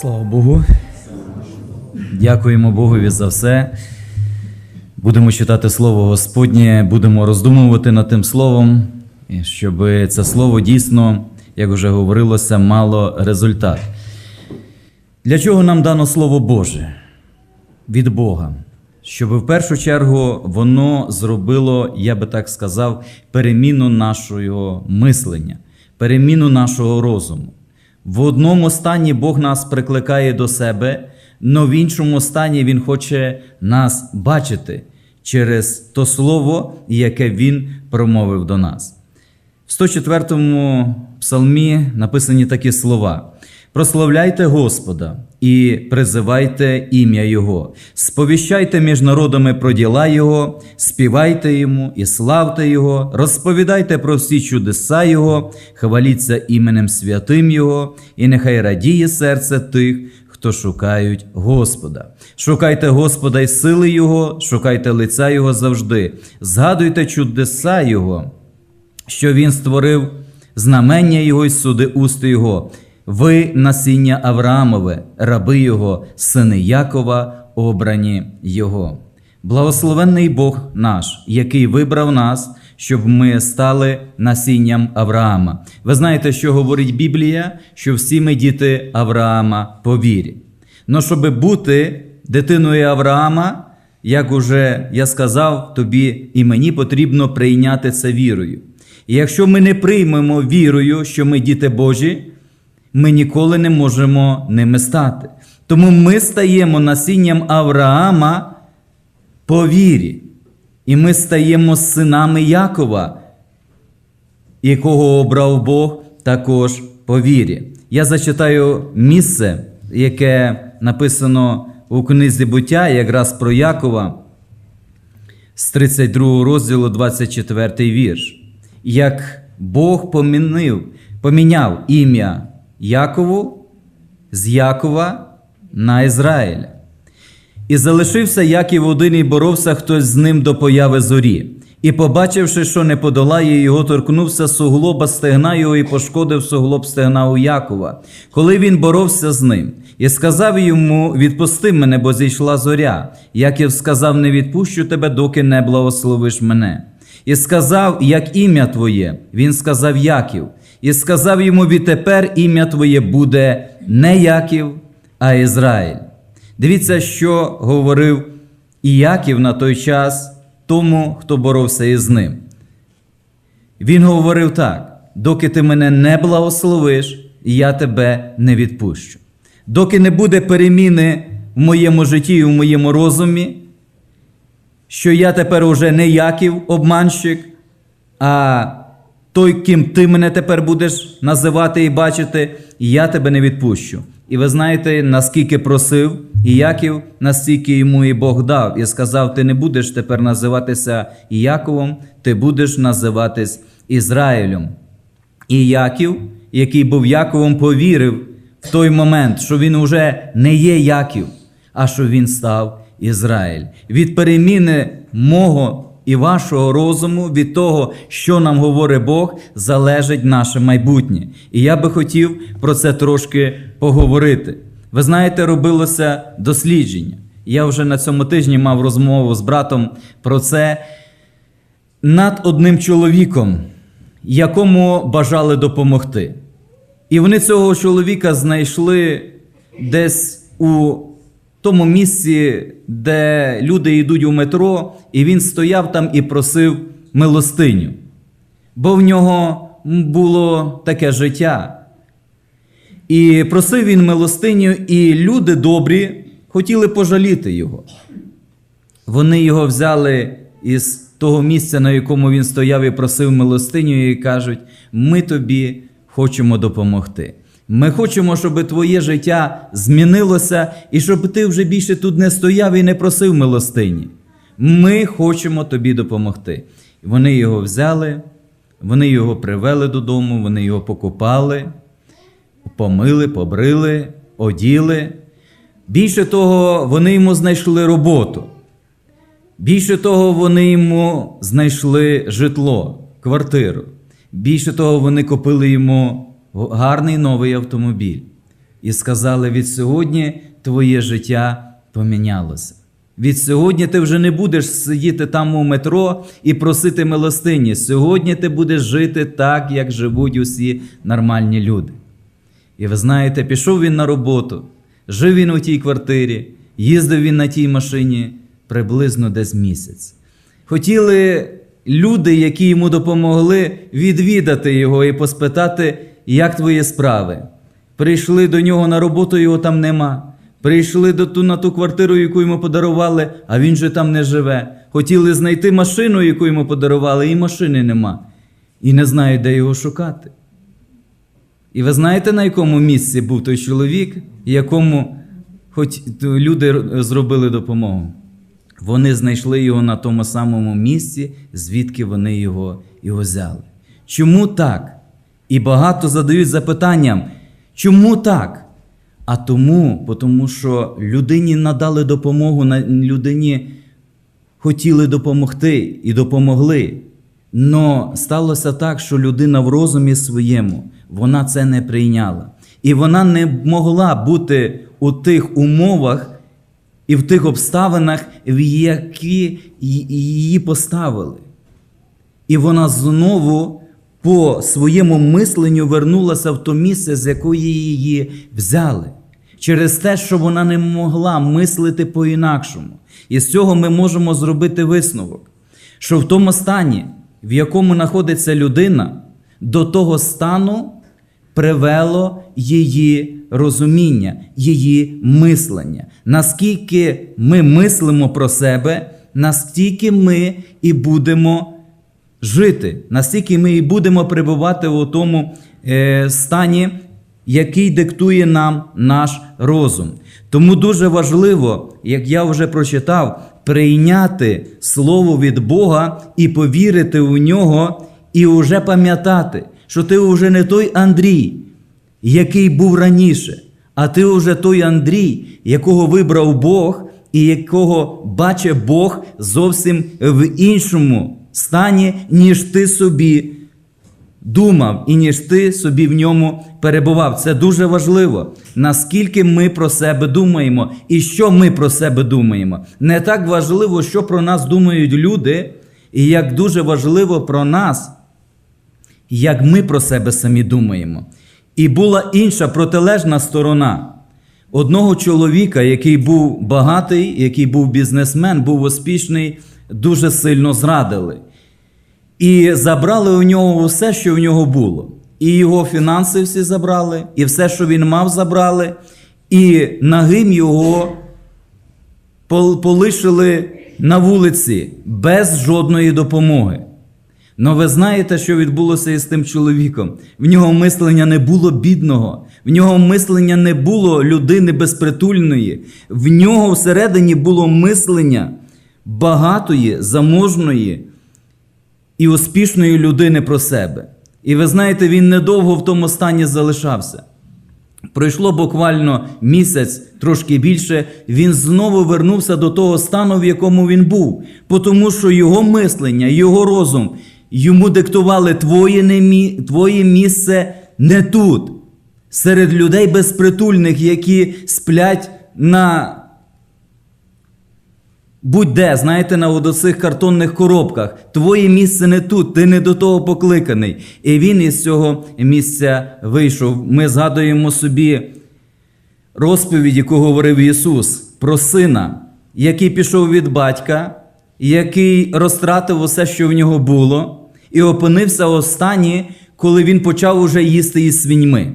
Слава Богу. Дякуємо Богові за все. Будемо читати Слово Господнє, будемо роздумувати над тим словом, щоб це слово дійсно, як вже говорилося, мало результат. Для чого нам дано Слово Боже від Бога? Щоб в першу чергу воно зробило, я би так сказав, переміну нашого мислення, переміну нашого розуму. В одному стані Бог нас прикликає до себе, але в іншому стані Він хоче нас бачити через то слово, яке Він промовив до нас. В 104-му псалмі написані такі слова: Прославляйте Господа і призивайте ім'я Його, сповіщайте між народами про діла Його, співайте Йому і славте Його, розповідайте про всі чудеса Його, хваліться іменем святим Його, і нехай радіє серце тих, хто шукають Господа. Шукайте Господа й сили Його, шукайте лиця Його завжди, згадуйте чудеса Його що він створив знамення Його й суди усти Його. Ви насіння Авраамове, раби Його, сини Якова, обрані Його. Благословенний Бог наш, який вибрав нас, щоб ми стали насінням Авраама. Ви знаєте, що говорить Біблія, що всі ми діти Авраама по вірі. Но щоб бути дитиною Авраама, як уже я сказав, тобі і мені потрібно прийняти це вірою. І якщо ми не приймемо вірою, що ми діти Божі, ми ніколи не можемо ними стати. Тому ми стаємо насінням Авраама по вірі. І ми стаємо синами Якова, якого обрав Бог також по вірі. Я зачитаю місце, яке написано у книзі буття, якраз про Якова з 32 розділу 24 вірш. Як Бог помінив, поміняв ім'я Якову з Якова на Ізраїля. І залишився Яків один і боровся хтось з ним до появи зорі. І, побачивши, що не подолає його, торкнувся суглоба стегна його і пошкодив суглоб стегна у Якова, коли він боровся з ним, і сказав йому: Відпусти мене, бо зійшла зоря. Яків сказав: Не відпущу тебе, доки не благословиш мене. І сказав, як ім'я твоє. Він сказав Яків, і сказав йому: Відтепер ім'я твоє буде не Яків, а Ізраїль. Дивіться, що говорив Іяків на той час тому, хто боровся із ним. Він говорив так: доки ти мене не благословиш, я тебе не відпущу. Доки не буде переміни в моєму житті і в моєму розумі, що я тепер уже не Яків обманщик, а той, ким ти мене тепер будеш називати і бачити, я тебе не відпущу. І ви знаєте, наскільки просив Іяків, настільки йому і Бог дав, і сказав: Ти не будеш тепер називатися Іяковом, ти будеш називатись Ізраїлем. І Яків, який був Яковом, повірив в той момент, що він уже не є Яків, а що він став Ізраїль. Від переміни мого і вашого розуму, від того, що нам говорить Бог, залежить наше майбутнє. І я би хотів про це трошки поговорити. Ви знаєте, робилося дослідження. Я вже на цьому тижні мав розмову з братом про це над одним чоловіком, якому бажали допомогти. І вони цього чоловіка знайшли десь у тому місці, де люди йдуть у метро, і він стояв там і просив милостиню. Бо в нього було таке життя. І просив він милостиню, і люди добрі хотіли пожаліти його. Вони його взяли із того місця, на якому він стояв і просив милостиню, і кажуть: ми тобі хочемо допомогти. Ми хочемо, щоб твоє життя змінилося, і щоб ти вже більше тут не стояв і не просив милостині. Ми хочемо тобі допомогти. Вони його взяли, вони його привели додому, вони його покупали, помили, побрили, оділи. Більше того, вони йому знайшли роботу. Більше того, вони йому знайшли житло, квартиру. Більше того, вони купили йому гарний новий автомобіль. і сказали: від сьогодні твоє життя помінялося. Від сьогодні ти вже не будеш сидіти там у метро і просити милостині. Сьогодні ти будеш жити так, як живуть усі нормальні люди. І ви знаєте, пішов він на роботу, жив він у тій квартирі, їздив він на тій машині приблизно десь місяць. Хотіли люди, які йому допомогли, відвідати його і поспитати, як твої справи. Прийшли до нього на роботу, його там нема. Прийшли до ту, на ту квартиру, яку йому подарували, а він же там не живе. Хотіли знайти машину, яку йому подарували, і машини нема. І не знають, де його шукати. І ви знаєте, на якому місці був той чоловік, якому хоч люди зробили допомогу? Вони знайшли його на тому самому місці, звідки вони його і взяли. Чому так? І багато задають запитанням, чому так? А тому, тому що людині надали допомогу, людині хотіли допомогти і допомогли. Но сталося так, що людина в розумі своєму вона це не прийняла. І вона не могла бути у тих умовах і в тих обставинах, в які її поставили. І вона знову по своєму мисленню вернулася в то місце, з якої її взяли. Через те, що вона не могла мислити по-інакшому. І з цього ми можемо зробити висновок, що в тому стані, в якому знаходиться людина, до того стану привело її розуміння, її мислення. Наскільки ми мислимо про себе, настільки ми і будемо жити, настільки ми і будемо перебувати у тому е, стані, який диктує нам наш розум. Тому дуже важливо, як я вже прочитав, прийняти слово від Бога і повірити у нього, і вже пам'ятати, що ти вже не той Андрій, який був раніше, а ти вже той Андрій, якого вибрав Бог і якого бачить Бог зовсім в іншому стані, ніж ти собі думав і ніж ти собі в ньому перебував. Це дуже важливо, наскільки ми про себе думаємо і що ми про себе думаємо. Не так важливо, що про нас думають люди, і як дуже важливо про нас, як ми про себе самі думаємо. І була інша протилежна сторона. Одного чоловіка, який був багатий, який був бізнесмен, був успішний, дуже сильно зрадили. І забрали у нього все, що в нього було. І його фінанси всі забрали, і все, що він мав, забрали, і нагим його полишили на вулиці без жодної допомоги. Но ви знаєте, що відбулося із тим чоловіком? В нього мислення не було бідного, в нього мислення не було людини безпритульної, в нього всередині було мислення багатої, заможної і успішної людини про себе. І ви знаєте, він недовго в тому стані залишався. Пройшло буквально місяць, трошки більше, він знову вернувся до того стану, в якому він був, тому що його мислення, його розум йому диктували твоє, не твоє місце не тут, серед людей безпритульних, які сплять на Будь-де, знаєте, на оцих картонних коробках. Твоє місце не тут, ти не до того покликаний. І він із цього місця вийшов. Ми згадуємо собі розповідь, яку говорив Ісус про сина, який пішов від батька, який розтратив усе, що в нього було, і опинився у стані, коли він почав уже їсти із свиньми.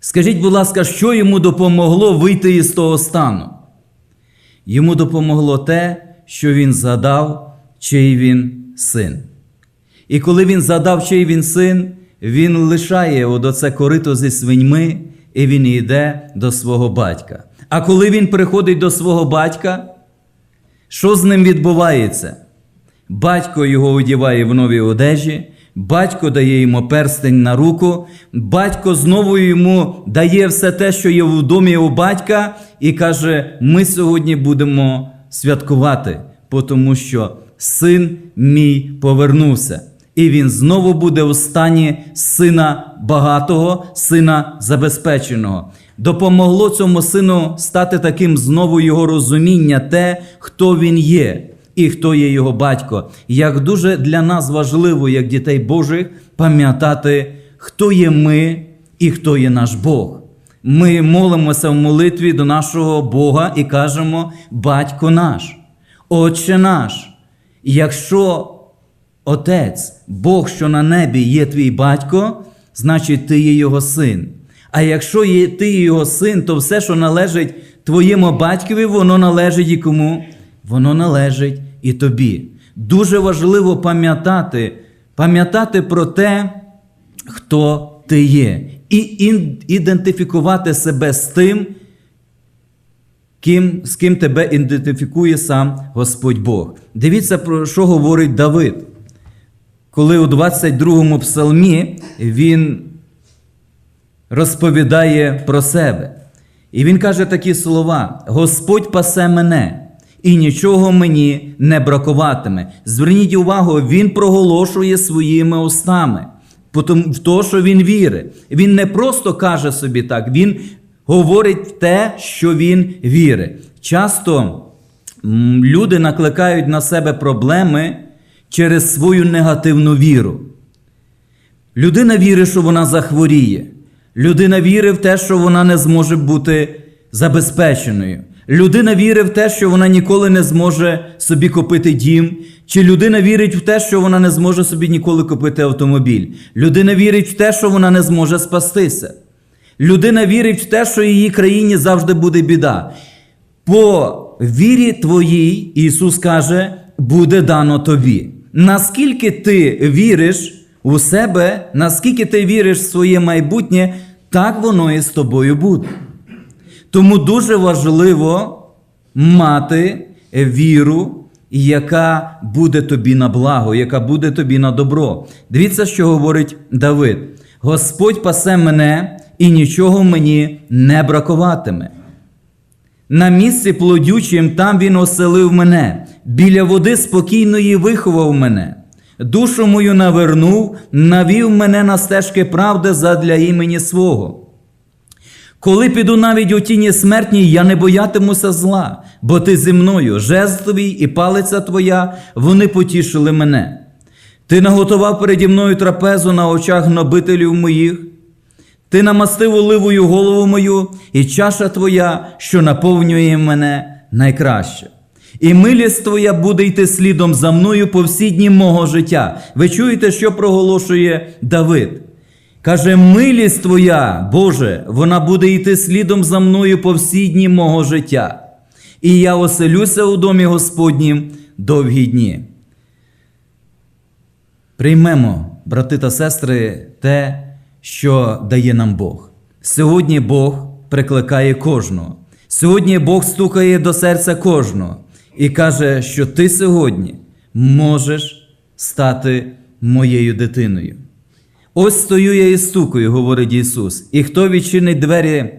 Скажіть, будь ласка, що йому допомогло вийти із того стану? Йому допомогло те, що він задав, чий він син. І коли він задав, чий він син, він лишає оце корито зі свиньми, і він йде до свого батька. А коли він приходить до свого батька, що з ним відбувається? Батько його одіває в нові одежі, батько дає йому перстень на руку, батько знову йому дає все те, що є в домі у батька, і каже: Ми сьогодні будемо святкувати, тому що син мій повернувся. і він знову буде у стані сина багатого, сина забезпеченого. Допомогло цьому сину стати таким знову його розуміння, те, хто він є і хто є його батько. Як дуже для нас важливо, як дітей Божих, пам'ятати, хто є ми і хто є наш Бог. Ми молимося в молитві до нашого Бога і кажемо: Батько наш, Отче наш. Якщо Отець, Бог, що на небі, є твій батько, значить ти є його син. А якщо є ти його син, то все, що належить твоєму батькові, воно належить і кому? Воно належить і тобі. Дуже важливо пам'ятати, пам'ятати про те, хто ти є, і ідентифікувати себе з тим, ким, з ким тебе ідентифікує сам Господь Бог. Дивіться, про що говорить Давид. Коли у 22-му псалмі він розповідає про себе. І він каже такі слова: Господь пасе мене, і нічого мені не бракуватиме. Зверніть увагу, він проголошує своїми устами, в те, що він вірить. Він не просто каже собі так, він говорить те, що він вірить. Часто люди накликають на себе проблеми через свою негативну віру. Людина вірить, що вона захворіє. Людина вірить в те, що вона не зможе бути забезпеченою. Людина вірить в те, що вона ніколи не зможе собі купити дім. Чи людина вірить в те, що вона не зможе собі ніколи купити автомобіль. Людина вірить в те, що вона не зможе спастися. Людина вірить в те, що в її країні завжди буде біда. По вірі твоїй, Ісус каже, буде дано тобі. Наскільки ти віриш у себе, наскільки ти віриш в своє майбутнє, так воно і з тобою буде. Тому дуже важливо мати віру, яка буде тобі на благо, яка буде тобі на добро. Дивіться, що говорить Давид: Господь пасе мене і нічого мені не бракуватиме. На місці плодючим там він оселив мене, біля води спокійної виховав мене. Душу мою навернув, навів мене на стежки правди задля імені свого. Коли піду навіть у тіні смертній, я не боятимуся зла, бо ти зі мною, жест твій і палиця твоя, вони потішили мене. Ти наготував переді мною трапезу на очах гнобителів моїх. Ти намастив оливою голову мою, і чаша твоя, що наповнює мене найкраще. І милість твоя буде йти слідом за мною по всі дні мого життя. Ви чуєте, що проголошує Давид? Каже, милість твоя, Боже, вона буде йти слідом за мною по всі дні мого життя. І я оселюся у домі Господнім довгі дні. Приймемо, брати та сестри, те, що дає нам Бог. Сьогодні Бог прикликає кожного. Сьогодні Бог стукає до серця кожного і каже, що ти сьогодні можеш стати моєю дитиною. Ось стою я і стукаю, говорить Ісус, і хто відчинить двері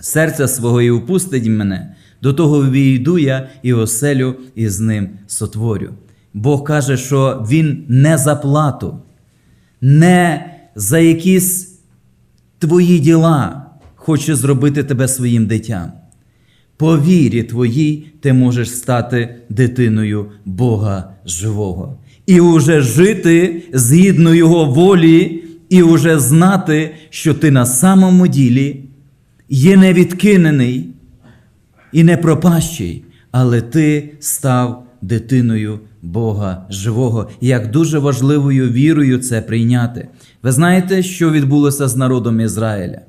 серця свого і впустить мене, до того війду я і оселю і з ним сотворю. Бог каже, що Він не за плату, не за якісь твої діла хоче зробити тебе своїм дитям. По вірі твоїй ти можеш стати дитиною Бога живого. І уже жити згідно Його волі, і уже знати, що ти на самому ділі є невідкинений і не пропащий, але ти став дитиною Бога живого. Як дуже важливою вірою це прийняти. Ви знаєте, що відбулося з народом Ізраїля?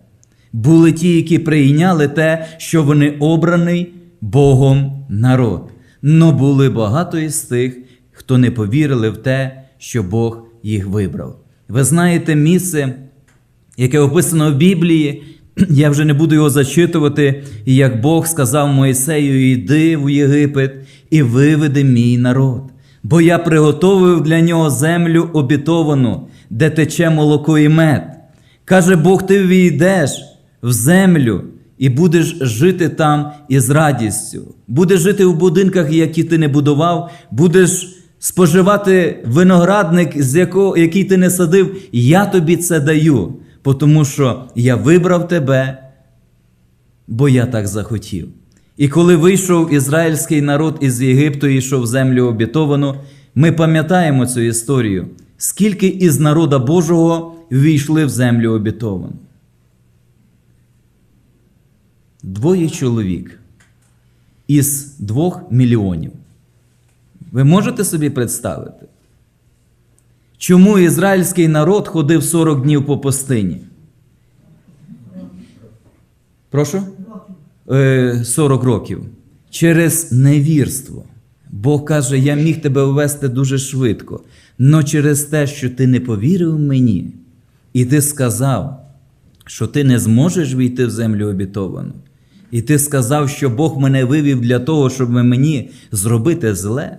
Були ті, які прийняли те, що вони обраний Богом народ. Но були багато із тих, хто не повірили в те, що Бог їх вибрав. Ви знаєте місце, яке описано в Біблії, я вже не буду його зачитувати, і як Бог сказав Моїсею: Іди в Єгипет і виведи мій народ. Бо я приготовив для нього землю обітовану, де тече молоко і мед. Каже Бог, ти війдеш в землю і будеш жити там із радістю. Будеш жити в будинках, які ти не будував, будеш споживати виноградник, з якого, який ти не садив, я тобі це даю, тому що я вибрав тебе, бо я так захотів. І коли вийшов ізраїльський народ із Єгипту і йшов в землю обітовану, ми пам'ятаємо цю історію, скільки із народа Божого ввійшли в землю обітовану. Двоє чоловік із двох мільйонів. Ви можете собі представити? Чому ізраїльський народ ходив 40 днів по пустині? Прошу? Е, 40 років. Через невірство. Бог каже, я міг тебе ввести дуже швидко. Но через те, що ти не повірив мені, і ти сказав, що ти не зможеш війти в землю обітовану. І ти сказав, що Бог мене вивів для того, щоб мені зробити зле,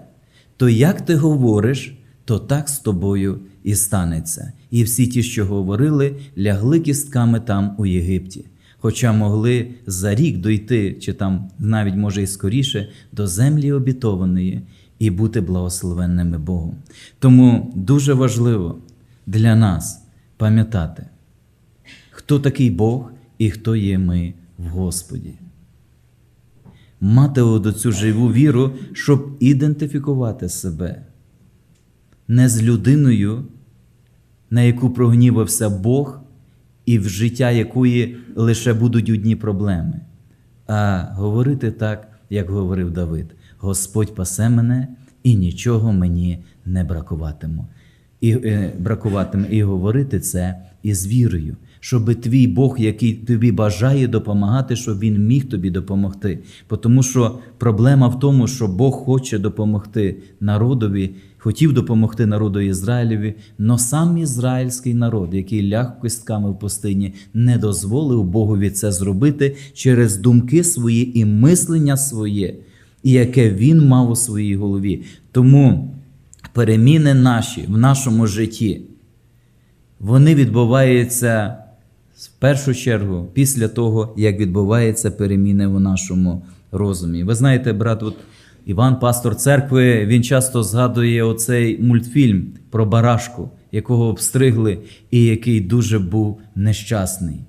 то як ти говориш, то так з тобою і станеться. І всі ті, що говорили, лягли кістками там у Єгипті, хоча могли за рік дойти, чи там навіть може і скоріше, до землі обітованої і бути благословенними Богом. Тому дуже важливо для нас пам'ятати, хто такий Бог і хто є ми в Господі. Мати цю живу віру, щоб ідентифікувати себе. Не з людиною, на яку прогнівався Бог, і в життя якої лише будуть одні проблеми, а говорити так, як говорив Давид: Господь пасе мене і нічого мені не бракуватиме. І, е, бракуватиме, і говорити це із вірою, щоб твій Бог, який тобі бажає допомагати, щоб він міг тобі допомогти. Тому що проблема в тому, що Бог хоче допомогти народові, хотів допомогти народу Ізраїлеві, но сам ізраїльський народ, який ляг костками в пустині, не дозволив Богові це зробити через думки свої і мислення своє, і яке він мав у своїй голові. Тому переміни наші в нашому житті, вони відбуваються в першу чергу після того, як відбуваються переміни в нашому розумі. Ви знаєте, брат, от Іван, пастор церкви, він часто згадує оцей мультфільм про барашку, якого обстригли, і який дуже був нещасний.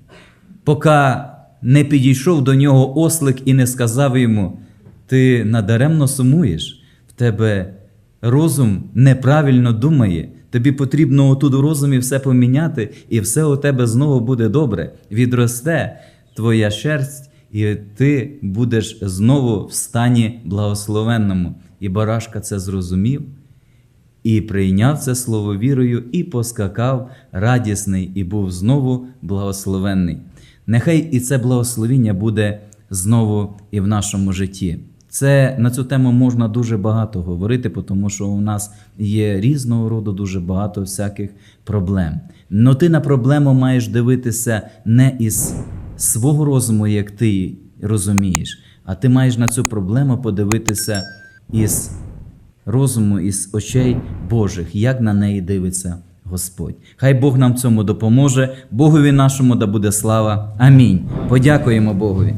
Поки не підійшов до нього ослик і не сказав йому: ти надаремно сумуєш, в тебе розум неправильно думає. Тобі потрібно отут у розумі все поміняти, і все у тебе знову буде добре. Відросте твоя шерсть, і ти будеш знову в стані благословенному. І барашка це зрозумів, і прийняв це слово вірою, і поскакав радісний, і був знову благословенний. Нехай і це благословіння буде знову і в нашому житті. Це на цю тему можна дуже багато говорити, тому що у нас є різного роду дуже багато всяких проблем. Но ти на проблему маєш дивитися не із свого розуму, як ти розумієш, а ти маєш на цю проблему подивитися із розуму, із очей Божих, як на неї дивиться Господь. Хай Бог нам цьому допоможе, Богові нашому да буде слава. Амінь. Подякуємо Богові.